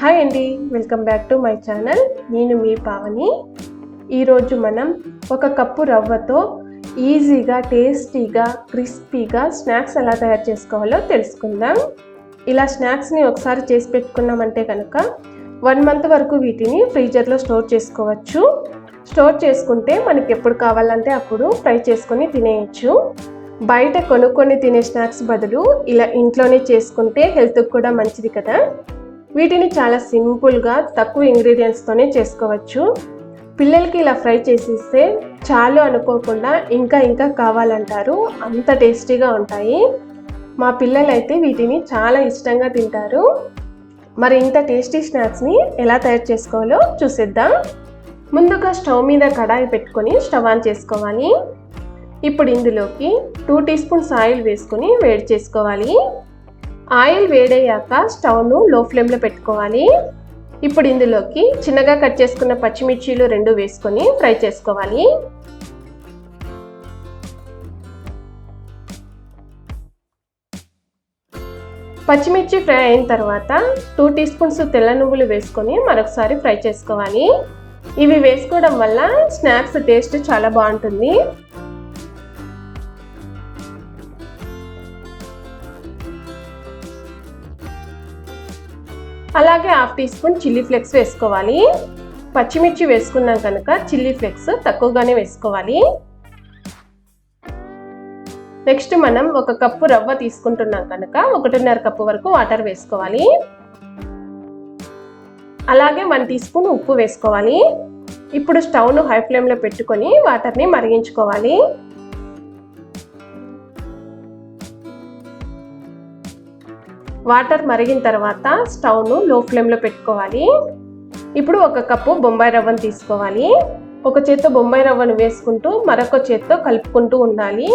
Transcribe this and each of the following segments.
Hi అండి welcome back to my channel. నేను మీ పావని. ఈరోజు మనం ఒక కప్పు రవ్వతో ఈజీగా టేస్టీగా క్రిస్పీగా స్నాక్స్ ఎలా తయారు చేసుకోవాలో తెలుసుకుందాం. ఇలా స్నాక్స్ని ఒకసారి చేసి పెట్టుకున్నామంటే కనుక వన్ మంత్ వరకు వీటిని ఫ్రీజర్లో స్టోర్ చేసుకోవచ్చు. స్టోర్ చేసుకుంటే మనకి ఎప్పుడు కావాలంటే అప్పుడు ఫ్రై చేసుకొని తినేయచ్చు. బయట కొనుక్కొని తినే స్నాక్స్ బదులు ఇలా ఇంట్లోనే చేసుకుంటే హెల్త్కి కూడా మంచిది కదా. వీటిని చాలా సింపుల్గా తక్కువ ఇంగ్రీడియంట్స్తోనే చేసుకోవచ్చు. పిల్లలకి ఇలా ఫ్రై చేసిస్తే చాలు అనుకోకుండా ఇంకా ఇంకా కావాలంటారు. అంత టేస్టీగా ఉంటాయి. మా పిల్లలు అయితే వీటిని చాలా ఇష్టంగా తింటారు. మరి ఇంత టేస్టీ స్నాక్స్ని ఎలా తయారు చేసుకోవాలో చూసేద్దాం. ముందుగా స్టవ్ మీద కడాయి పెట్టుకొని స్టవ్ ఆన్ చేసుకోవాలి. ఇప్పుడు ఇందులోకి టూ టీ స్పూన్స్ ఆయిల్ వేసుకొని వేడి చేసుకోవాలి. ఆయిల్ వేడయ్యాక స్టవ్ను లో ఫ్లేమ్లో పెట్టుకోవాలి. ఇప్పుడు ఇందులోకి చిన్నగా కట్ చేసుకున్న పచ్చిమిర్చీలు రెండు వేసుకొని ఫ్రై చేసుకోవాలి. పచ్చిమిర్చి ఫ్రై అయిన తర్వాత టూ టీ స్పూన్స్ తెల్ల నువ్వులు వేసుకొని మరొకసారి ఫ్రై చేసుకోవాలి. ఇవి వేసుకోవడం వల్ల స్నాక్స్ టేస్ట్ చాలా బాగుంటుంది. అలాగే half teaspoon chilli flakes వేసుకోవాలి. పచ్చిమిర్చి వేసుకున్నాం కనుక చిల్లీ ఫ్లెక్స్ తక్కువగానే వేసుకోవాలి. నెక్స్ట్ మనం ఒక కప్పు రవ్వ తీసుకుంటున్నాం కనుక ఒకటిన్నర కప్పు వరకు వాటర్ వేసుకోవాలి. అలాగే వన్ టీ స్పూన్ ఉప్పు వేసుకోవాలి. ఇప్పుడు స్టవ్ను హై ఫ్లేమ్లో పెట్టుకొని వాటర్ని మరిగించుకోవాలి. వాటర్ మరిగిన తర్వాత స్టవ్ను లో ఫ్లేమ్లో పెట్టుకోవాలి. ఇప్పుడు ఒక కప్పు బొంబాయి రవ్వను తీసుకోవాలి. ఒక చేత్తో బొంబాయి రవ్వను వేసుకుంటూ మరొక చేత్తో కలుపుకుంటూ ఉండాలి.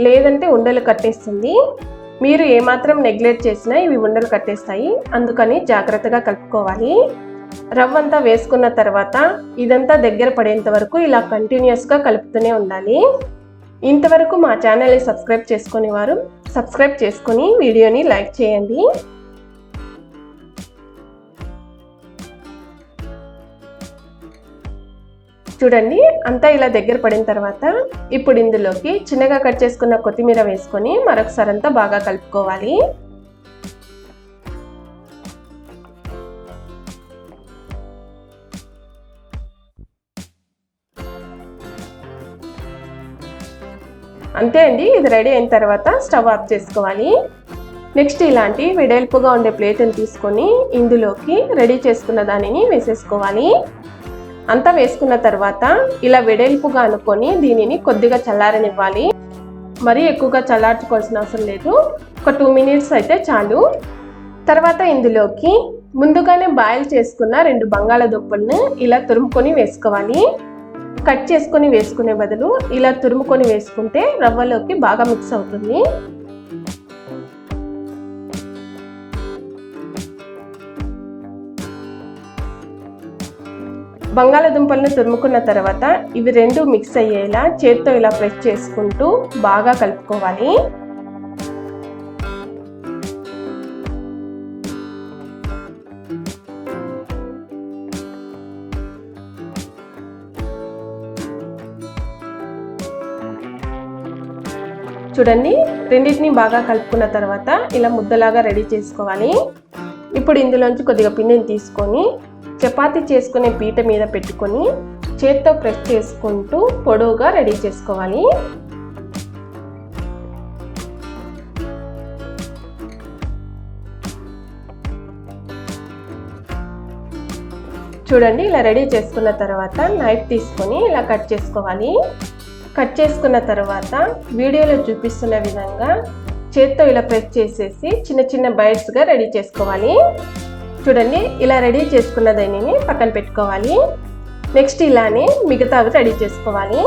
లేదంటే ఉండలు కట్టేస్తుంది. మీరు ఏమాత్రం నెగ్లెక్ట్ చేసినా ఇవి ఉండలు కట్టేస్తాయి. అందుకని జాగ్రత్తగా కలుపుకోవాలి. రవ్వ అంతా వేసుకున్న తర్వాత ఇదంతా దగ్గర పడేంత వరకు ఇలా కంటిన్యూస్గా కలుపుతూనే ఉండాలి. ఇంతవరకు మా ఛానల్ని సబ్స్క్రైబ్ చేసుకునేవారు సబ్స్క్రైబ్ చేసుకొని వీడియోని లైక్ చేయండి. చూడండి అంతా ఇలా దగ్గర పడిన తర్వాత ఇప్పుడు ఇందులోకి చిన్నగా కట్ చేసుకున్న కొత్తిమీర వేసుకొని మరొకసారి అంతా బాగా కలుపుకోవాలి. అంతే అండి ఇది రెడీ అయిన తర్వాత స్టవ్ ఆఫ్ చేసుకోవాలి. నెక్స్ట్ ఇలాంటి వెడల్పుగా ఉండే ప్లేట్ని తీసుకొని ఇందులోకి రెడీ చేసుకున్న దానిని వేసేసుకోవాలి. అంతా వేసుకున్న తర్వాత ఇలా వెడల్పుగా అనుకొని దీనిని కొద్దిగా చల్లారనివ్వాలి. మరీ ఎక్కువగా చల్లార్చుకోవాల్సిన అవసరం లేదు. ఒక టూ మినిట్స్ అయితే చాలు. తర్వాత ఇందులోకి ముందుగానే బాయిల్ చేసుకున్న రెండు బంగాళదుంపలను ఇలా తురుముకొని వేసుకోవాలి. కట్ చేసుకొని వేసుకునే బదులు ఇలా తురుముకొని వేసుకుంటే రవ్వలోకి బాగా మిక్స్ అవుతుంది. బంగాళదుంపలను తురుముకున్న తర్వాత ఇవి రెండు మిక్స్ అయ్యేలా చేత్తో ఇలా ప్రెస్ చేసుకుంటూ బాగా కలుపుకోవాలి. చూడండి రెండింటిని బాగా కలుపుకున్న తర్వాత ఇలా ముద్దలాగా రెడీ చేసుకోవాలి. ఇప్పుడు ఇందులోంచి కొద్దిగా పిండిని తీసుకొని చపాతీ చేసుకునే పీట మీద పెట్టుకొని చేత్తో ప్రెస్ చేసుకుంటూ పొడవుగా రెడీ చేసుకోవాలి. చూడండి ఇలా రెడీ చేసుకున్న తర్వాత నైఫ్ తీసుకొని ఇలా కట్ చేసుకోవాలి. కట్ చేసుకున్న తర్వాత వీడియోలో చూపిస్తున్న విధంగా చేత్తో ఇలా ప్రెస్ చేసేసి చిన్న చిన్న బైట్స్గా రెడీ చేసుకోవాలి. చూడండి ఇలా రెడీ చేసుకున్న దానిని పక్కన పెట్టుకోవాలి. నెక్స్ట్ ఇలానే మిగతావి రెడీ చేసుకోవాలి.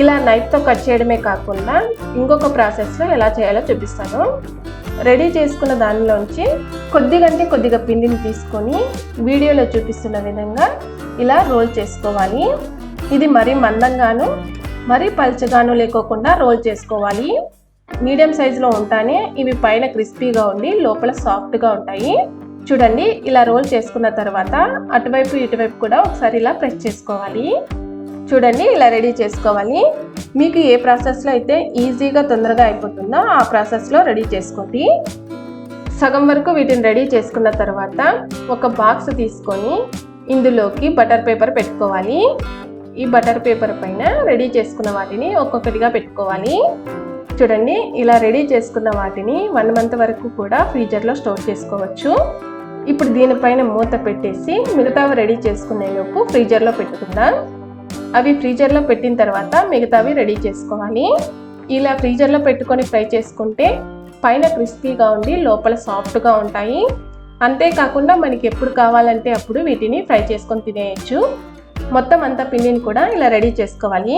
ఇలా నైఫ్తో కట్ చేయడమే కాకుండా ఇంకొక ప్రాసెస్లో ఎలా చేయాలో చూపిస్తాను. రెడీ చేసుకున్న దానిలోంచి కొద్దిగంటే కొద్దిగా పిండిని తీసుకొని వీడియోలో చూపిస్తున్న విధంగా ఇలా రోల్ చేసుకోవాలి. ఇది మరీ మందంగాను మరీ పల్చగాను లేకోకుండా రోల్ చేసుకోవాలి. మీడియం సైజులో ఉంటానే ఇవి పైన క్రిస్పీగా ఉండి లోపల సాఫ్ట్గా ఉంటాయి. చూడండి ఇలా రోల్ చేసుకున్న తర్వాత అటువైపు ఇటువైపు కూడా ఒకసారి ఇలా ప్రెస్ చేసుకోవాలి. చూడండి ఇలా రెడీ చేసుకోవాలి. మీకు ఏ ప్రాసెస్లో అయితే ఈజీగా తొందరగా అయిపోతుందో ఆ ప్రాసెస్లో రెడీ చేసుకోండి. సగం వరకు వీటిని రెడీ చేసుకున్న తర్వాత ఒక బాక్స్ తీసుకొని ఇందులోకి బటర్ పేపర్ పెట్టుకోవాలి. ఈ బటర్ పేపర్ పైన రెడీ చేసుకున్న వాటిని ఒక్కొక్కటిగా పెట్టుకోవాలి. చూడండి ఇలా రెడీ చేసుకున్న వాటిని వన్ మంత్ వరకు కూడా ఫ్రీజర్లో స్టోర్ చేసుకోవచ్చు. ఇప్పుడు దీనిపైన మూత పెట్టేసి మిగతావి రెడీ చేసుకునేలోపు ఫ్రీజర్లో పెట్టుకుందాం. అవి ఫ్రీజర్లో పెట్టిన తర్వాత మిగతావి రెడీ చేసుకోవాలి. ఇలా ఫ్రీజర్లో పెట్టుకొని ఫ్రై చేసుకుంటే పైన క్రిస్పీగా ఉండి లోపల సాఫ్ట్గా ఉంటాయి. అంతేకాకుండా మనకి ఎప్పుడు కావాలంటే అప్పుడు వీటిని ఫ్రై చేసుకొని తినేయచ్చు. మొత్తం అంతా పిండిని కూడా ఇలా రెడీ చేసుకోవాలి.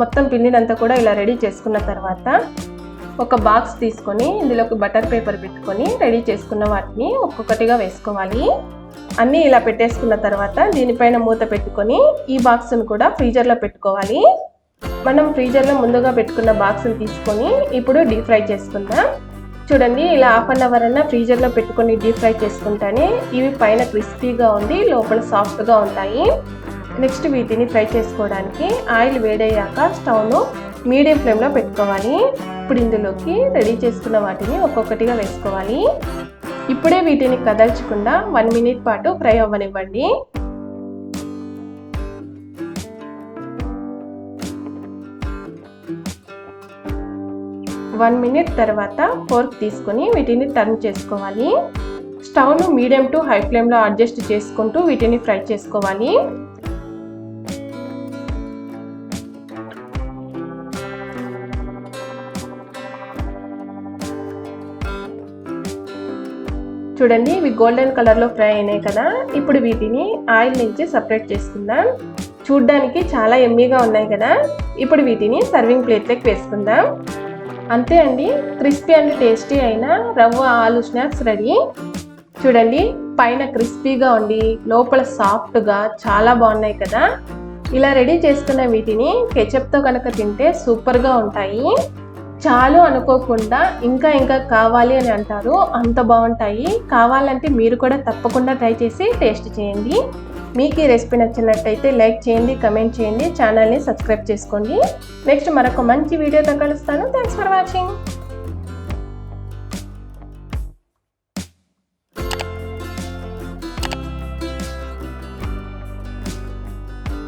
మొత్తం పిండిని అంతా కూడా ఇలా రెడీ చేసుకున్న తర్వాత ఒక బాక్స్ తీసుకొని ఇందులోకి బటర్ పేపర్ పెట్టుకొని రెడీ చేసుకున్న వాటిని ఒక్కొక్కటిగా వేసుకోవాలి. అన్నీ ఇలా పెట్టేసుకున్న తర్వాత దీనిపైన మూత పెట్టుకొని ఈ బాక్స్ను కూడా ఫ్రీజర్లో పెట్టుకోవాలి. మనం ఫ్రీజర్లో ముందుగా పెట్టుకున్న బాక్స్ని తీసుకొని ఇప్పుడు డీప్ ఫ్రై చేసుకుందాం. చూడండి ఇలా హాఫ్ అన్ అవర్ అన్న ఫ్రీజర్లో పెట్టుకొని డీప్ ఫ్రై చేసుకుంటానే ఇవి పైన క్రిస్పీగా ఉండి లోపల సాఫ్ట్గా ఉంటాయి. నెక్స్ట్ వీటిని ఫ్రై చేసుకోవడానికి ఆయిల్ వేడయ్యాక స్టవ్ను మీడియం ఫ్లేమ్లో పెట్టుకోవాలి. ఇప్పుడు ఇందులోకి రెడీ చేసుకున్న వాటిని ఒక్కొక్కటిగా వేసుకోవాలి. ఇప్పుడే వీటిని కదల్చకుండా వన్ మినిట్ పాటు ఫ్రై అవ్వనివ్వండి. వన్ మినిట్ తర్వాత ఫోర్క్ తీసుకొని వీటిని టర్న్ చేసుకోవాలి. స్టవ్ను మీడియం టు హై ఫ్లేమ్లో అడ్జస్ట్ చేసుకుంటూ వీటిని ఫ్రై చేసుకోవాలి. చూడండి ఇవి గోల్డెన్ కలర్లో ఫ్రై అయినాయి కదా. ఇప్పుడు వీటిని ఆయిల్ నుంచి సపరేట్ చేసుకుందాం. చూడ్డానికి చాలా ఎమ్మీగా ఉన్నాయి కదా. ఇప్పుడు వీటిని సర్వింగ్ ప్లేట్లోకి వేసుకుందాం. అంతే అండి క్రిస్పీ అండ్ టేస్టీ అయిన రవ్వ ఆలు స్నాక్స్ రెడీ. చూడండి పైన క్రిస్పీగా ఉండి లోపల సాఫ్ట్గా చాలా బాగున్నాయి కదా. ఇలా రెడీ చేసుకున్న వీటిని కెచప్తో కనుక తింటే సూపర్గా ఉంటాయి. చాలు అనుకోకుండా ఇంకా ఇంకా కావాలి అని అంటారు అంత బాగుంటాయి. కావాలంటే మీరు కూడా తప్పకుండా ట్రై చేసి టేస్ట్ చేయండి. మీకు ఈ రెసిపీ నచ్చినట్టయితే లైక్ చేయండి కమెంట్ చేయండి ఛానల్ని సబ్స్క్రైబ్ చేసుకోండి. నెక్స్ట్ మరొక మంచి వీడియోతో కలుస్తాను. Thanks for watching.